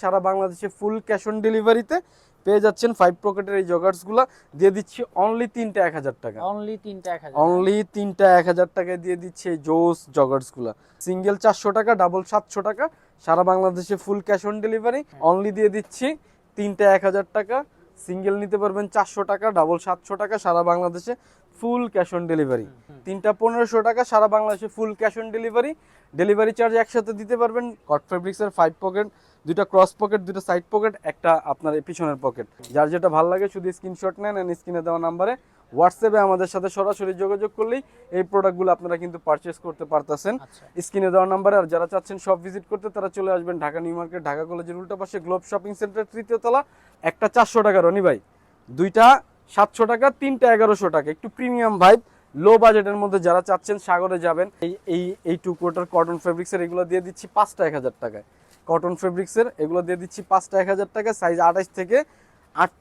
সারা বাংলাদেশে full cash on ডেলিভারিতে পেয়ে যাচ্ছেন ফাইভ পকেটের এই জগার্সগুলো দিয়ে দিচ্ছি অনলি তিনটা এক হাজার টাকা। অনলি তিনটা এক হাজার অনলি তিনটা এক হাজার টাকায় দিয়ে দিচ্ছে এই জোস জগার্সগুলো সিঙ্গেল চারশো টাকা ডাবল সাতশো টাকা। সারা বাংলাদেশে full cash on delivery only দিয়ে দিচ্ছি তিনটা এক হাজার টাকা। সিঙ্গেল নিতে পারবেন চারশো টাকা ডাবল সাতশো টাকা। সারা বাংলাদেশে ফুল ক্যাশ অন ডেলিভারি তিনটা পনেরোশো টাকা সারা বাংলাদেশে full cash on delivery delivery charge একসাথে দিতে পারবেন। কট ফেব্রিক্সের ফাইভ পকেট দুইটা ক্রস পকেট দুইটা সাইড পকেট একটা আপনার পিছনের পকেট যার যেটা ভালো লাগে শুধু স্ক্রিনশট নেন এন্ড স্ক্রিনে দেওয়া নাম্বারে হোয়াটসঅ্যাপে আমাদের সাথে সরাসরি যোগাযোগ করলেই এই প্রোডাক্টগুলো আপনারা কিন্তু পারচেস করতে পারতেছেন। আচ্ছা। স্ক্রিনে দেওয়া নাম্বারে আর যারা চাচ্ছেন সব ভিজিট করতে তারা চলে আসবেন ঢাকা নিউ মার্কেট ঢাকা কলেজের উল্টা পাশে গ্লোব শপিং সেন্টার তৃতীয় তলা। একটা চারশো টাকা রনি ভাই। দুইটা সাতশো টাকা তিনটা এগারোশো টাকা। একটু প্রিমিয়াম ভাইব লো বাজেটের মধ্যে যারা চাচ্ছেন সাগরে যাবেন। এই এই এই টু কোয়ার্টার কটন ফেব্রিক্সের এগুলো দিয়ে দিচ্ছি পাঁচটা এক হাজার টাকায়। কটন ফেব্রিক্সের এগুলো দিয়ে দিচ্ছি পাঁচটা এক হাজার টাকা সাইজ আঠাশ থেকে আট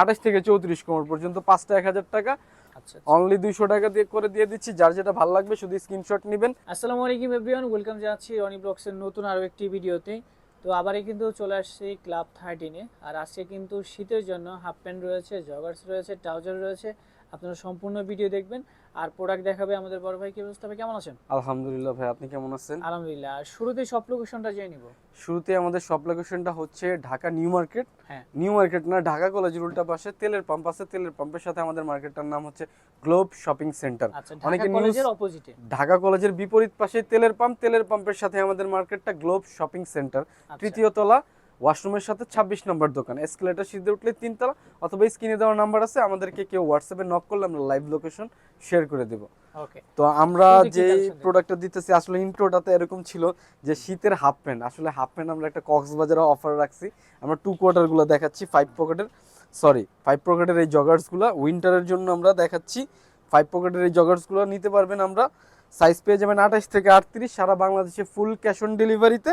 আঠাশ থেকে চৌত্রিশ কোমর পর্যন্ত পাঁচটা এক হাজার টাকা। আচ্ছা অনলি দুইশো টাকা দিয়ে করে দিয়ে দিচ্ছি যার যেটা ভালো লাগবে শুধু স্ক্রিনশট নেবেন। আসসালামু আলাইকুম এভরিওয়ান ওয়েলকাম জানাচ্ছি রনি ব্লগসের নতুন আরও একটি ভিডিওতে। তো আবারই কিন্তু চলে আসছি ক্লাব থার্টিনে আর আজকে কিন্তু শীতের জন্য হাফ প্যান্ট রয়েছে জগার্স রয়েছে ট্রাউজার রয়েছে। আপনারা সম্পূর্ণ ভিডিও দেখবেন। আর প্রোডাক্ট দেখাবে আমাদের বড় ভাই। কি অবস্থা ভাই? কেমন আছেন? আলহামদুলিল্লাহ ভাই আপনি কেমন আছেন? আলহামদুলিল্লাহ। আর শুরুতেই সব লোকেশনটা জেনে নিব। শুরুতে আমাদের শপ লোকেশনটা হচ্ছে ঢাকা নিউ মার্কেট। হ্যাঁ। নিউ মার্কেট না ঢাকা কলেজের উল্টা পাশে তেলের পাম্প আছে তেলের পাম্পের সাথে আমাদের মার্কেটটার নাম হচ্ছে গ্লোব শপিং সেন্টার অনেকে কলেজের অপোজিটে ঢাকা কলেজের বিপরীত পাশে তেলের পাম্প তেলের পাম্পের সাথে আমাদের মার্কেটটা গ্লোব শপিং সেন্টার। তৃতীয় তলা ওয়াশরুমের সাথে ছাব্বিশ নম্বর দোকান। এসকেলেটার সিধে উঠলে তিনতলা অথবা স্ক্রিনে দেওয়ার নাম্বার আছে আমাদেরকে কেউ হোয়াটসঅ্যাপে নক করলে আমরা লাইভ লোকেশন শেয়ার করে দেবো। তো আমরা যে প্রোডাক্টটা দিতেছি আসলে ইন্ট্রোটাতে এরকম ছিল যে শীতের হাফ প্যান্ট আসলে হাফ প্যান্ট আমরা একটা কক্সবাজারে অফার রাখছি। আমরা টু কোয়ার্টারগুলো দেখাচ্ছি ফাইভ পকেটের সরি ফাইভ পকেটের এই জগার্সগুলো। উইন্টারের জন্য আমরা দেখাচ্ছি ফাইভ পকেটের এই জগার্সগুলো নিতে পারবেন আমরা। সাইজ পেয়ে যাবেন আঠাশ থেকে আটত্রিশ। সারা বাংলাদেশে ফুল ক্যাশ অন ডেলিভারিতে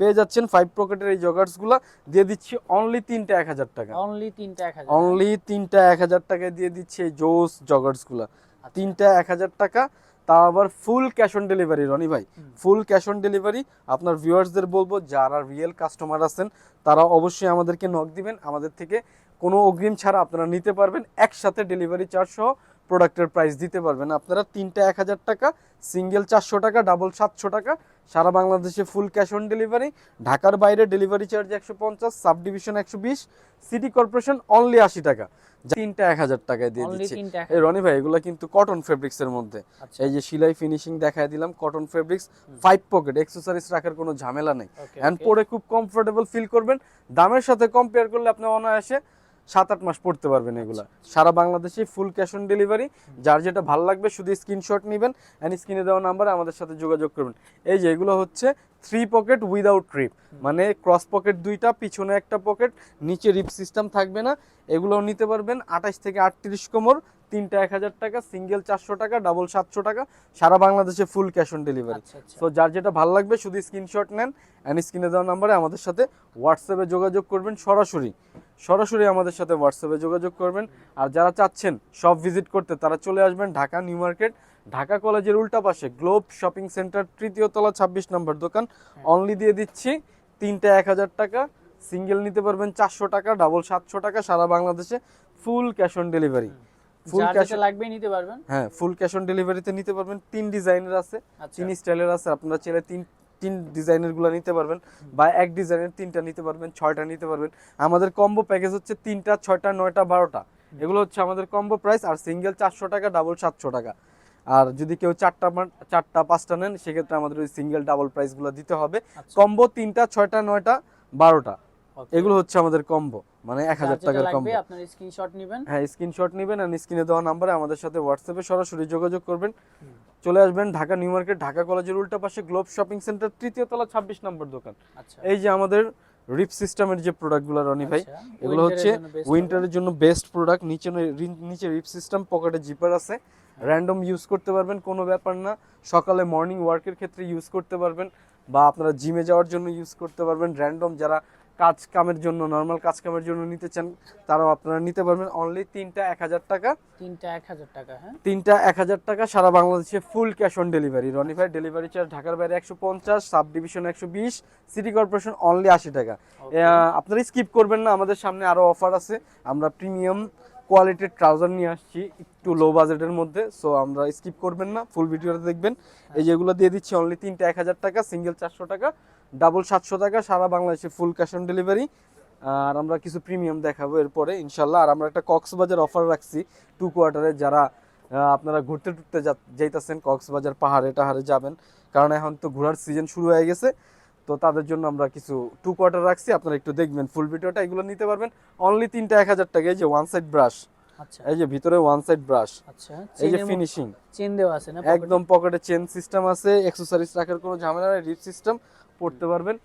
পেয়ে যাচ্ছেন ফাইভ পকেটের এই জগার্সগুলো। দিয়ে দিচ্ছি অনলি তিনটা এক হাজার টাকা। অনলি তিনটা এক হাজার। অনলি তিনটা এক হাজার টাকায় দিয়ে দিচ্ছে এই জোস জগার্সগুলা। আচ্ছা। তিনটা এক হাজার টাকা তা আবার full cash on delivery Rony ভাই। ফুল ক্যাশ অন ডেলিভারি আপনার ভিউয়ার্সদের বলব যারা রিয়েল কাস্টমার আছেন তারা অবশ্যই আমাদেরকে নক দিবেন। আমাদের থেকে কোনো অগ্রিম ছাড়া আপনারা নিতে পারবেন। একসাথে ডেলিভারি চার্জ সহ প্রোডাক্টের প্রাইস দিতে পারবেন। আপনারা তিনটা এক হাজার টাকা সিঙ্গেল চারশো টাকা ডাবল সাতশো টাকা সারা বাংলাদেশে ফুল ক্যাশ অন ডেলিভারি ঢাকার বাইরে ডেলিভারি চার্জ একশো পঞ্চাশ সাব ডিভিশন একশো বিশ সিটি কর্পোরেশন অনলি আশি টাকা। তিনটা এক হাজার টাকায় দিয়ে দিচ্ছি। এই রনি ভাই এগুলো কিন্তু কটন ফেব্রিক্স এর মধ্যে। আচ্ছা। এই যে সিলাই ফিনিশিং দেখায় দিলাম cotton fabrics five pocket accessories রাখার কোনো ঝামেলা নেই। এন্ড পরে খুব কমফোর্টেবল ফিল করবেন। দামের সাথে কম্পেয়ার করলে আপনি অনায়াসে সাত আট মাস পড়তে পারবেন এগুলা। সারা বাংলাদেশে ফুল ক্যাশ অন ডেলিভারি যার যেটা ভালো লাগবে শুধু স্ক্রিনশট নেবেন অ্যান্ড স্ক্রিনে দেওয়া নাম্বারে আমাদের সাথে যোগাযোগ করবেন। এই যে এগুলো হচ্ছে থ্রি পকেট উইদাউট ট্রিপ মানে ক্রস পকেট দুইটা, পিছনে একটা পকেট নিচে রিপ সিস্টেম থাকবে না। এগুলোও নিতে পারবেন আঠাশ থেকে আটত্রিশ কোমর। তিনটা এক হাজার টাকা সিঙ্গেল চারশো টাকা ডাবল সাতশো টাকা সারা বাংলাদেশে ফুল ক্যাশ অন ডেলিভারি তো যার যেটা ভালো লাগবে শুধু স্ক্রিনশট নেন অ্যান্ড স্ক্রিনে দেওয়া নাম্বারে আমাদের সাথে হোয়াটসঅ্যাপে যোগাযোগ করবেন সরাসরি। সরাসরি আমাদের সাথে হোয়াটসঅ্যাপে যোগাযোগ করবেন। আর যারা চাচ্ছেন সব ভিজিট করতে তারা চলে আসবেন ঢাকা নিউ মার্কেট ঢাকা কলেজের উল্টা পাশে গ্লোব শপিং সেন্টার তৃতীয় তলা ছাব্বিশ নম্বর দোকান। অনলি দিয়ে দিচ্ছি তিনটা এক হাজার টাকা সিঙ্গেল নিতে পারবেন চারশো টাকা ডাবল সাতশো টাকা সারা বাংলাদেশে full cash on delivery full cash লাগবে নিতে পারবেন। হ্যাঁ ফুল ক্যাশ অন ডেলিভারিতে নিতে পারবেন। তিন ডিজাইনের আছে আচ্ছা। তিন স্টাইলের আছে। আপনারা চাইলে তিন তিন ডিজাইনেরগুলো নিতে পারবেন বা এক ডিজাইনের তিনটা নিতে পারবেন ছয়টা নিতে পারবেন। আমাদের কম্বো প্যাকেজ হচ্ছে তিনটা ছয়টা নয়টা বারোটা। এগুলো হচ্ছে আমাদের কম্বো প্রাইস আর সিঙ্গেল চারশো টাকা ডাবল সাতশো টাকা। আর যদি কেউ চারটা চারটা পাঁচটা নেন সেক্ষেত্রে আমাদের ওই সিঙ্গেল ডাবল প্রাইসগুলো দিতে হবে। আচ্ছা। কম্বো তিনটা ছয়টা নয়টা বারোটা। এগুলো হচ্ছে আমাদের কম্বো মানে এক হাজার টাকার লাগবে কম্বো আপনার স্ক্রিনশট নেবেন। হ্যাঁ স্ক্রিনশট নেবেন আর স্ক্রিনে দেওয়া নাম্বারে আমাদের সাথে হোয়াটসঅ্যাপে সরাসরি যোগাযোগ করবেন। চলে আসবেন ঢাকা নিউ মার্কেট ঢাকা কলেজের উল্টা পাশে গ্লোব শপিং সেন্টার তৃতীয় তলা ছাব্বিশ নম্বর দোকান। আচ্ছা। এই যে আমাদের রিপ সিস্টেমের যে প্রোডাক্টগুলো রনি ভাই আচ্ছা, এগুলো হচ্ছে এর জন্য উইন্টারের জন্য বেস্ট প্রোডাক্ট নিচে নিচে রিপ সিস্টেম পকেটে জিপার আছে। র্যান্ডম ইউজ করতে পারবেন কোনো ব্যাপার না। সকালে মর্নিং ওয়ার্কের ক্ষেত্রে ইউজ করতে পারবেন বা আপনারা জিমে যাওয়ার জন্য ইউজ করতে পারবেন। র্যান্ডম যারা কাজ কামের জন্য নর্মাল কাজ কামের জন্য নিতে চান তারাও আপনারা নিতে পারবেন। অনলি তিনটা এক হাজার টাকা। তিনটা এক হাজার টাকা হ্যাঁ? তিনটা এক হাজার টাকা সারা বাংলাদেশে full cash on delivery Rony রনিফাই delivery charge ঢাকার বাইরে একশো পঞ্চাশ সাব ডিভিশন একশো বিশ সিটি কর্পোরেশন অনলি আশি টাকা। আপনারাই আপনারা স্কিপ করবেন না আমাদের সামনে আরও অফার আছে। আমরা প্রিমিয়াম কোয়ালিটির ট্রাউজার নিয়ে আসছি একটু লো বাজেটের মধ্যে সো আমরা স্কিপ করবেন না ফুল ভিডিওটা দেখবেন। এই যেগুলো দিয়ে দিচ্ছি অনলি তিনটা এক হাজার টাকা সিঙ্গেল চারশো টাকা ডাবল সাতশো টাকা সারা বাংলাদেশে ফুল ক্যাশ অন ডেলিভারি আর আমরা কিছু প্রিমিয়াম দেখাবো এরপরে ইনশাল্লাহ। আর আমরা একটা কক্সবাজার অফার রাখছি টু কোয়ার্টারে যারা আপনারা ঘুরতে টুরতে যাইতাছেন কক্সবাজার পাহাড়ে টাহাড়ে যাবেন। কারণ এখন তো ঘোরার সিজন শুরু হয়ে গেছে। তো তাদের জন্য আমরা কিছু টু কোয়ার্টার রাখছি। আপনারা একটু দেখবেন ফুল ভিডিওটা এগুলো নিতে পারবেন। অনলি তিনটা এক হাজার টাকা। এই যে ওয়ান সাইড ব্রাশ আচ্ছা। এই যে ভিতরে ওয়ান সাইড ব্রাশ আচ্ছা। এই যে ফিনিশিং চেন দেওয়া আছে না একদম পকেটে চেন সিস্টেম আছে। এক্সেসরিজ রাখার কোনো ঝামেলা নেই। রিপ সিস্টেম পড়তে পারবেন।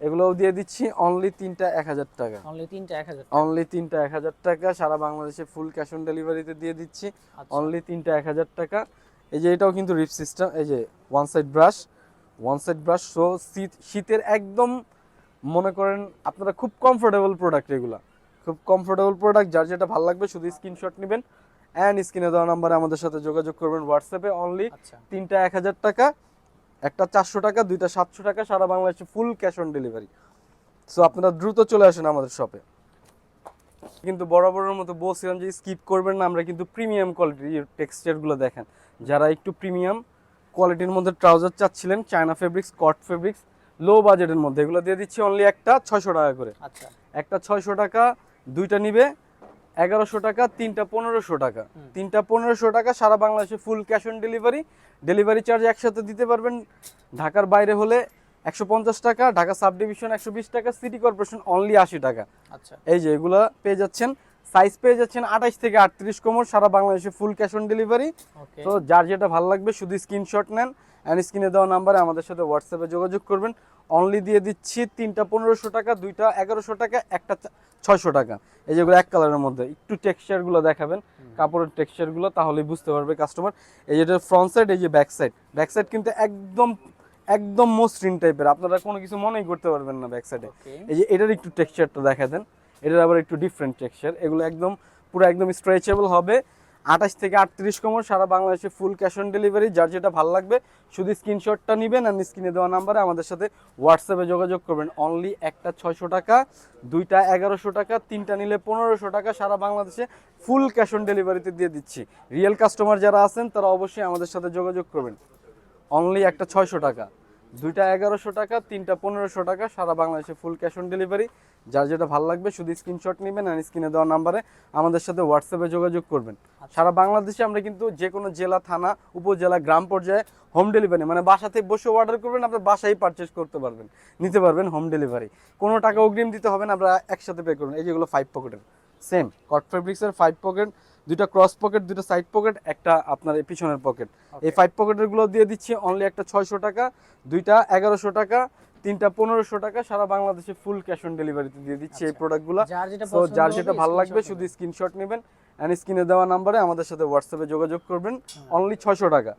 এগুলোও দিয়ে দিচ্ছি। অনলি তিনটা এক হাজার টাকা। অনলি তিনটা এক হাজার অনলি তিনটা এক হাজার টাকা। সারা বাংলাদেশে ফুল ক্যাশ অন ডেলিভারিতে দিয়ে দিচ্ছি। আচ্ছা। অনলি তিনটা এক হাজার টাকা। এই যে এটাও কিন্তু রিপ সিস্টেম এই যে one side brush one side brush so শীত শীতের একদম মনে করেন আপনারা খুব কমফোর্টেবল প্রোডাক্ট এগুলা। খুব কমফোর্টেবল প্রোডাক্ট যার যেটা ভালো লাগবে শুধু স্ক্রিনশট নেবেন। অ্যান্ড স্ক্রিনে দেওয়া নাম্বারে আমাদের সাথে যোগাযোগ করবেন হোয়াটসঅ্যাপে অনলি আচ্ছা। তিনটা এক হাজার টাকা একটা চারশো টাকা দুইটা সাতশো টাকা সারা বাংলাদেশে full cash on delivery so আপনারা দ্রুত চলে আসেন আমাদের শপে কিন্তু বরাবরের মতো বলছিলাম যে স্কিপ করবেন না আমরা কিন্তু প্রিমিয়াম কোয়ালিটির টেক্সচারগুলো দেখেন। যারা একটু প্রিমিয়াম কোয়ালিটির মধ্যে ট্রাউজার চাচ্ছিলেন China fabrics cotton fabrics low বাজেটের মধ্যে। এগুলো দিয়ে দিচ্ছি অনলি একটা ছয়শো টাকা করে। আচ্ছা। একটা ছয়শো টাকা দুইটা নিবে এগারোশো টাকা তিনটা পনেরোশো টাকা। তিনটা পনেরোশো টাকা সারা বাংলাদেশে full cash on delivery delivery charge একসাথে দিতে পারবেন। ঢাকার বাইরে হলে একশো পঞ্চাশ টাকা ঢাকা সাব ডিভিশন একশো বিশ টাকা সিটি কর্পোরেশন অনলি আশি টাকা। আচ্ছা। এই যে এগুলো পেয়ে যাচ্ছেন। সাইজ পেয়ে যাচ্ছেন আঠাশ থেকে আটত্রিশ কোমর সারা বাংলাদেশে ফুল ক্যাশ অন ডেলিভারি তো যার যেটা ভালো লাগবে শুধু স্ক্রিনশট নেন অ্যান্ড স্ক্রিনে দেওয়া নাম্বারে আমাদের সাথে হোয়াটসঅ্যাপে যোগাযোগ করবেন। অনলি দিয়ে দিচ্ছি তিনটা পনেরোশো টাকা দুইটা এগারোশো টাকা একটা ছয়শো টাকা। এই যেগুলো এক কালারের মধ্যে একটু টেক্সচারগুলো দেখাবেন কাপড়ের টেক্সচারগুলো তাহলেই বুঝতে পারবে কাস্টমার এই যেটা ফ্রন্ট সাইড এই যে ব্যাক সাইড ব্যাক সাইড কিন্তু একদম একদম মসৃণ টাইপের আপনারা কোনো কিছু মনেই করতে পারবেন না ব্যাক সাইডে এই যে এটার একটু টেক্সচারটা দেখা দেন। এটার আবার একটু ডিফারেন্ট টেক্সচার এগুলো একদম, পুরো একদম স্ট্রেচেবল হবে। আঠাশ থেকে আটত্রিশ কমর, সারা বাংলাদেশে ফুল ক্যাশ অন ডেলিভারি যার যেটা ভালো লাগবে, শুধু স্ক্রিনশটটা নেবেন আর স্ক্রিনে দেওয়া নাম্বারে আমাদের সাথে হোয়াটসঅ্যাপে যোগাযোগ করবেন। অনলি একটা ছয়শো টাকা, দুইটা এগারোশো টাকা, তিনটা নিলে পনেরোশো টাকা। সারা বাংলাদেশে ফুল ক্যাশ অন ডেলিভারিতে দিয়ে দিচ্ছি। রিয়েল কাস্টমার যারা আছেন, তারা অবশ্যই আমাদের সাথে যোগাযোগ করবেন। অনলি একটা ছয়শো টাকা। দুইটা এগারোশো টাকা তিনটা পনেরোশো টাকা সারা বাংলাদেশে ফুল ক্যাশ অন ডেলিভারি যার যেটা ভালো লাগবে শুধু স্ক্রিনশট নেবেন আর স্ক্রিনে দেওয়া নাম্বারে আমাদের সাথে হোয়াটসঅ্যাপে যোগাযোগ করবেন। সারা বাংলাদেশে আমরা কিন্তু যে কোনো জেলা থানা উপজেলা গ্রাম পর্যায়ে হোম ডেলিভারি মানে বাসাতে বসে অর্ডার করবেন আপনার বাসায় পারচেস করতে পারবেন নিতে পারবেন হোম ডেলিভারি কোনো টাকা অগ্রিম দিতে হবে না আমরা একসাথে পে করবেন এই যেগুলো ফাইভ পকেটের সেম। কট ফেব্রিক্সের ফাইভ পকেট দুইটা ক্রস পকেট দুইটা সাইড পকেট একটা আপনার পিছনের পকেট এই ফাইভ পকেটেরগুলো দিয়ে দিচ্ছি অনলি একটা ছয়শো টাকা দুইটা এগারোশো টাকা তিনটা পনেরোশো টাকা সারা বাংলাদেশে ফুল ক্যাশ অন ডেলিভারিতে দিয়ে দিচ্ছি এই আচ্ছা। প্রোডাক্টগুলো যার যেটা তো যার যেটা ভালো লাগবে শুধু স্ক্রিনশট নেবেন। অ্যান্ড স্ক্রিনে দেওয়া নাম্বারে আমাদের সাথে হোয়াটসঅ্যাপে যোগাযোগ করবেন। অনলি ছয়শো টাকা।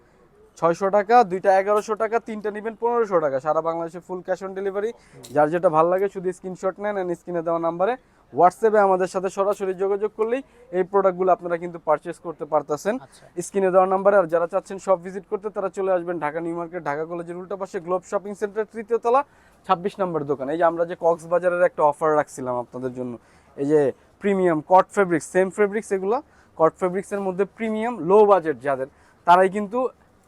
ছয়শো টাকা দুইটা এগারোশো টাকা তিনটা নেবেন পনেরোশো টাকা। সারা বাংলাদেশে ফুল ক্যাশ অন ডেলিভারি যার যেটা ভালো লাগে শুধু স্ক্রিনশট নেন অ্যান্ড স্ক্রিনে দেওয়া নাম্বারে হোয়াটসঅ্যাপে আমাদের সাথে সরাসরি যোগাযোগ করলেই এই প্রোডাক্টগুলো আপনারা কিন্তু পারচেস করতে পারতেছেন। আচ্ছা। স্ক্রিনে দেওয়া নাম্বারে আর যারা চাচ্ছেন সব ভিজিট করতে তারা চলে আসবেন ঢাকা নিউ মার্কেট ঢাকা কলেজের উল্টা পাশে গ্লোব শপিং সেন্টার তৃতীয় তলা ছাব্বিশ নম্বর দোকান। এই যে আমরা যে কক্সবাজারের একটা অফার রাখছিলাম আপনাদের জন্য। এই যে premium cotton fabrics same fabrics এগুলো। কট ফেব্রিক্সের মধ্যে প্রিমিয়াম লো বাজেট যাদের তারাই কিন্তু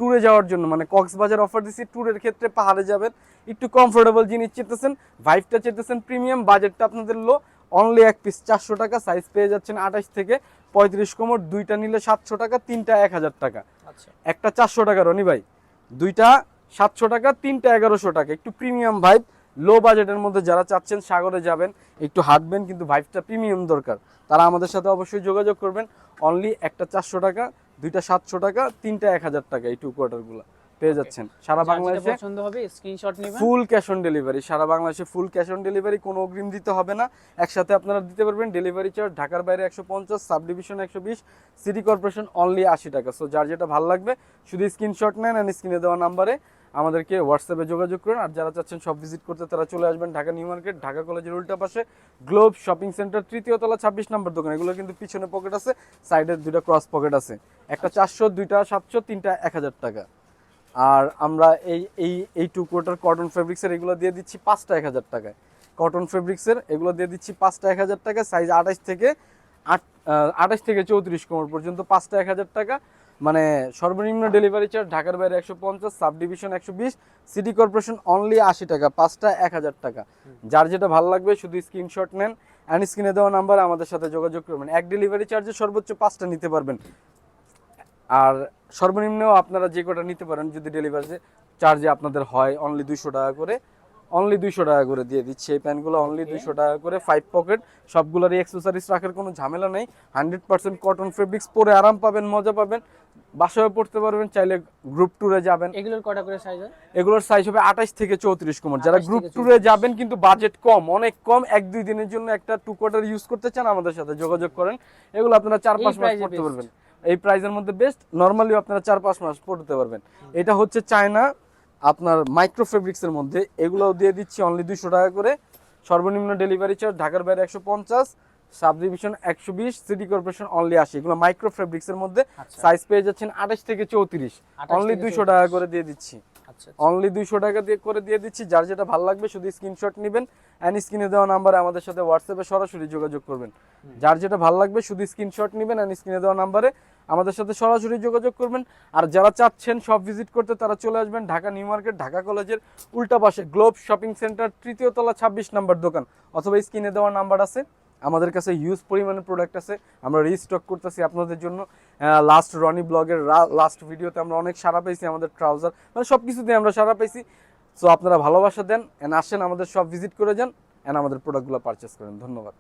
ট্যুরে যাওয়ার জন্য মানে কক্সবাজার অফার দিচ্ছি ট্যুরের ক্ষেত্রে পাহাড়ে যাবেন একটু কমফোর্টেবল জিনিস চেতেছেন ভাইভটা চেতেছেন প্রিমিয়াম বাজেটটা আপনাদের লো অনলি এক পিস চারশো টাকা সাইজ পেয়ে যাচ্ছেন আঠাশ থেকে পঁয়ত্রিশ কোমর দুইটা নিলে সাতশো টাকা তিনটা এক হাজার টাকা। আচ্ছা। একটা চারশো টাকা রনি ভাই দুইটা সাতশো টাকা তিনটা এগারোশো টাকা একটু প্রিমিয়াম ভাইভ লো বাজেটের মধ্যে যারা চাচ্ছেন সাগরে যাবেন একটু হাঁটবেন কিন্তু ভাইভটা প্রিমিয়াম দরকার। তারা আমাদের সাথে অবশ্যই যোগাযোগ করবেন অনলি একটা চারশো টাকা দুইটা সাতশো টাকা তিনটা এক হাজার টাকা এই টু কোয়ার্টারগুলো পেয়ে যাচ্ছেন। সারা বাংলাদেশে পছন্দ হবে স্ক্রিনশট নেবেন। ফুল ক্যাশ অন ডেলিভারি সারা বাংলাদেশে ফুল ক্যাশ অন ডেলিভারি কোনো অগ্রিম দিতে হবে না। একসাথে আপনারা দিতে পারবেন ডেলিভারি চার্জ ঢাকার বাইরে একশো পঞ্চাশ সাব ডিভিশন একশো বিশ সিটি কর্পোরেশন অনলি আশি টাকা। সো যার যেটা ভালো লাগবে শুধু স্ক্রিনশট নেন অ্যান্ড স্ক্রিনে দেওয়া নাম্বারে আমাদেরকে হোয়াটসঅ্যাপে যোগাযোগ করুন। আর যারা চাচ্ছেন সব ভিজিট করতে তারা চলে আসবেন ঢাকা নিউ মার্কেট ঢাকা কলেজের উল্টা পাশে গ্লোব শপিং সেন্টার তৃতীয় তলা ছাব্বিশ নম্বর দোকান। এগুলো কিন্তু পিছনে পকেট আছে সাইডে দুইটা ক্রস পকেট আছে। একটা চারশো দুইটা সাতশো তিনটা এক হাজার টাকা। আর আমরা এই এই এই টু কোয়ার্টার কটন ফেব্রিক্সের এগুলো দিয়ে দিচ্ছি পাঁচটা এক হাজার টাকায়। কটন ফেব্রিক্সের এগুলো দিয়ে দিচ্ছি পাঁচটা এক হাজার টাকা সাইজ আঠাশ থেকে আট আঠাশ থেকে চৌত্রিশ কোমর পর্যন্ত পাঁচটা এক হাজার টাকা। মানে সর্বনিম্ন ডেলিভারি চার্জ ঢাকার বাইরে একশো পঞ্চাশ সাব ডিভিশন একশো বিশ সিটি কর্পোরেশন অনলি আশি টাকা পাঁচটা এক হাজার টাকা। যার যেটা ভালো লাগবে শুধু স্ক্রিনশট নেন অ্যান্ড স্ক্রিনে দেওয়া নাম্বার আমাদের সাথে যোগাযোগ করবেন। এক ডেলিভারি চার্জে সর্বোচ্চ পাঁচটা নিতে পারবেন। আর সর্বনিম্ন আপনারা যে কটা নিতে পারেন যদি ডেলিভারি চার্জে আপনাদের হয় অনলি দুইশো টাকা করে অনলি দুইশো টাকা করে দিয়ে দিচ্ছে। এই প্যান্টগুলো অনলি দুইশো টাকা করে ফাইভ পকেট সবগুলোরই অ্যাক্সেসরিজ রাখার কোনো ঝামেলা নেই। হান্ড্রেড পার্সেন্ট কটন ফেব্রিক্স পরে আরাম পাবেন মজা পাবেন। বাসায় পড়তে পারবেন চাইলে গ্রুপ ট্যুরে যাবেন। এগুলোর কটা করে সাইজ হয়? এগুলোর সাইজ হবে 28 থেকে 34 কোমর। যারা গ্রুপ ট্যুরে যাবেন কিন্তু বাজেট কম অনেক কম এক দুই দিনের জন্য একটা টু কোয়ার্টার ইউজ করতে চান আমাদের সাথে যোগাযোগ করেন। এগুলো আপনারা চার পাঁচ মাস পড়তে পারবেন। এই প্রাইজের মধ্যে বেস্ট নরমালি আপনারা চার পাঁচ মাস পড়তে পারবেন। এটা হচ্ছে চায়না আপনার মাইক্রো ফেব্রিক্স এর মধ্যে। এগুলো দিয়ে দিচ্ছি অনলি 200 টাকা করে। সর্বনিম্ন ডেলিভারি চার্জ ঢাকার বাইরে 150 সাবডিভিশন একশো বিশ সিটি কর্পোরেশন অনলি এগুলো মাইক্রো মধ্যে সাইজ পেয়ে যাচ্ছেন আঠাশ থেকে চৌত্রিশ। অনলি দুইশো টাকা করে দিয়ে দিচ্ছি। অনলি দুইশো টাকা দিয়ে করে দিয়ে দিচ্ছি। যার যেটা ভালো লাগবে শুধু স্ক্রিনশট নেবেন অ্যান্ড স্ক্রিনে দেওয়া নাম্বারে আমাদের সাথে হোয়াটসঅ্যাপে সরাসরি যোগাযোগ করবেন। যার যেটা ভালো লাগবে শুধু স্ক্রিনশট নেবেন অ্যান্ড স্ক্রিনে দেওয়া নাম্বারে আমাদের সাথে সরাসরি যোগাযোগ করবেন। আর যারা চাচ্ছেন সব ভিজিট করতে তারা চলে আসবেন ঢাকা নিউ মার্কেট ঢাকা কলেজের উল্টা পাশে গ্লোব শপিং সেন্টার তৃতীয় তলা ছাব্বিশ নাম্বার দোকান। অথবা স্ক্রিনে দেওয়া নাম্বার আছে। আমাদের কাছে হিউজ পরিমাণে প্রোডাক্ট আছে। আমরা রিস্টক করতেছি আপনাদের জন্য। লাস্ট রনি ব্লগের লাস্ট ভিডিওতে আমরা অনেক সারা পেয়েছি আমাদের ট্রাউজার মানে সব কিছুতে আমরা সারা পেয়েছি। সো আপনারা ভালোবাসা দেন অ্যান্ড আসেন আমাদের সব ভিজিট করে যান অ্যান্ড আমাদের প্রোডাক্টগুলো পারচেস করেন। ধন্যবাদ।